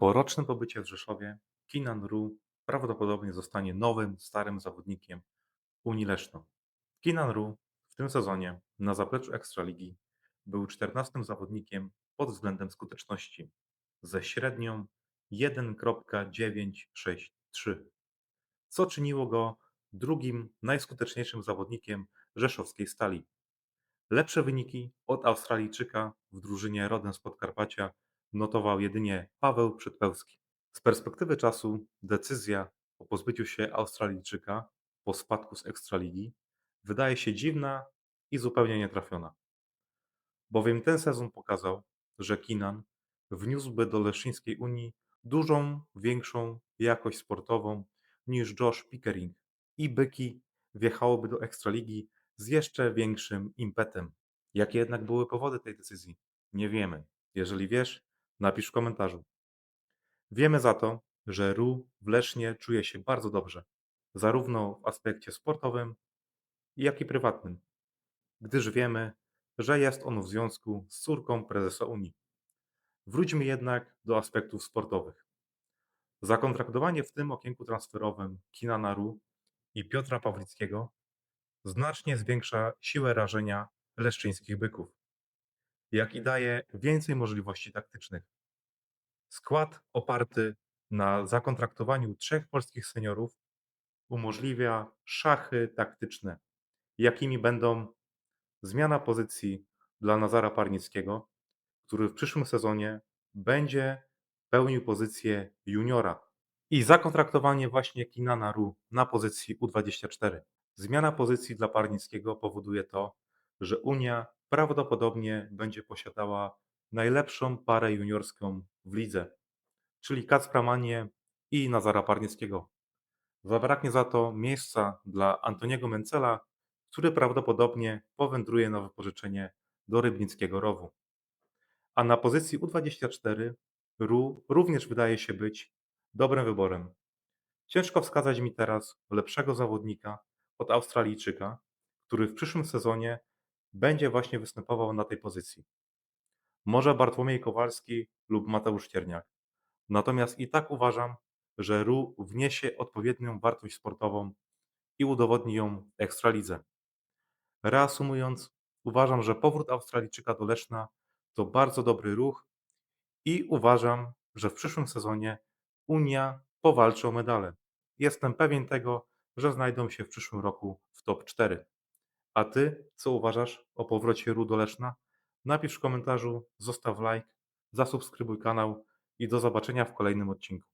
Po rocznym pobycie w Rzeszowie Kinan Ru prawdopodobnie zostanie nowym, starym zawodnikiem Unii Leszno. Kinan Ru w tym sezonie na zapleczu Ekstraligi był 14 zawodnikiem pod względem skuteczności ze średnią 1,963, co czyniło go drugim najskuteczniejszym zawodnikiem rzeszowskiej stali. Lepsze wyniki od Australijczyka w drużynie rodem z Podkarpacia notował jedynie Paweł Przedpełski. Z perspektywy czasu decyzja o pozbyciu się Australijczyka po spadku z Ekstraligi wydaje się dziwna i zupełnie nietrafiona. Bowiem ten sezon pokazał, że Kinan wniósłby do Leszczyńskiej Unii dużą, większą jakość sportową niż Josh Pickering i Byki wjechałoby do Ekstraligi z jeszcze większym impetem. Jakie jednak były powody tej decyzji? Nie wiemy. Jeżeli wiesz, napisz w komentarzu. Wiemy za to, że Ru w Lesznie czuje się bardzo dobrze, zarówno w aspekcie sportowym, jak i prywatnym, gdyż wiemy, że jest on w związku z córką prezesa Unii. Wróćmy jednak do aspektów sportowych. Zakontraktowanie w tym okienku transferowym Kinana Ru i Piotra Pawlickiego znacznie zwiększa siłę rażenia leszczyńskich byków, jak i daje więcej możliwości taktycznych. Skład oparty na zakontraktowaniu trzech polskich seniorów umożliwia szachy taktyczne, jakimi będą zmiana pozycji dla Nazara Parnickiego, który w przyszłym sezonie będzie pełnił pozycję juniora i zakontraktowanie właśnie Kinana Ru na pozycji U24. Zmiana pozycji dla Parnickiego powoduje to, że Unia prawdopodobnie będzie posiadała najlepszą parę juniorską w lidze, czyli Kacpra Manię i Nazara Parnickiego. Zabraknie za to miejsca dla Antoniego Mencela, który prawdopodobnie powędruje na wypożyczenie do Rybnickiego Rowu. A na pozycji U24 Ru również wydaje się być dobrym wyborem. Ciężko wskazać mi teraz lepszego zawodnika od Australijczyka, który w przyszłym sezonie będzie właśnie występował na tej pozycji. Może Bartłomiej Kowalski lub Mateusz Cierniak. Natomiast i tak uważam, że Ru wniesie odpowiednią wartość sportową i udowodni ją Ekstralidze. Reasumując, uważam, że powrót Australijczyka do Leszna to bardzo dobry ruch i uważam, że w przyszłym sezonie Unia powalczy o medale. Jestem pewien tego, że znajdą się w przyszłym roku w top 4. A ty, co uważasz o powrocie Ru? Napisz w komentarzu, zostaw like, zasubskrybuj kanał i do zobaczenia w kolejnym odcinku.